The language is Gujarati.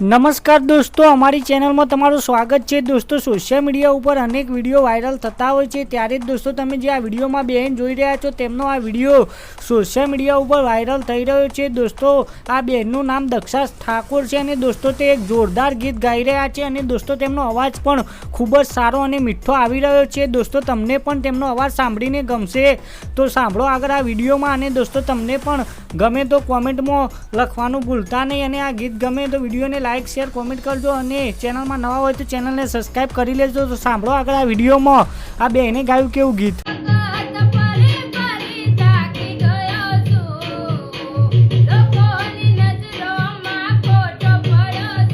નમસ્કાર દોસ્તો, અમારી ચેનલમાં તમારું સ્વાગત છે. દોસ્તો સોશિયલ મીડિયા ઉપર અનેક વીડિયો વાયરલ થતા હોય છે. ત્યારે જ દોસ્તો, તમે જે આ વિડીયોમાં બહેન જોઈ રહ્યા છો, તેમનો આ વીડિયો સોશિયલ મીડિયા ઉપર વાયરલ થઈ રહ્યો છે. દોસ્તો, આ બહેનનું નામ દક્ષા ઠાકોર છે અને દોસ્તો, તે એક જોરદાર ગીત ગાઈ રહ્યા છે અને દોસ્તો, તેમનો અવાજ પણ ખૂબ જ સારો અને મીઠો આવી રહ્યો છે. દોસ્તો, તમને પણ તેમનો અવાજ સાંભળીને ગમશે તો સાંભળો આગળ આ વિડીયોમાં અને દોસ્તો, તમને પણ ગમે તો કોમેન્ટમાં લખવાનું ભૂલતા નહીં અને આ ગીત ગમે તો વિડીયોને લાઇક શેર કોમેન્ટ કરજો અને ચેનલમાં નવા હોય તો ચેનલને સબસ્ક્રાઈબ કરી લેજો. તો સાંભળો આગળ આ વિડીયોમાં. આ બેને ગાયું કેવું ગીત?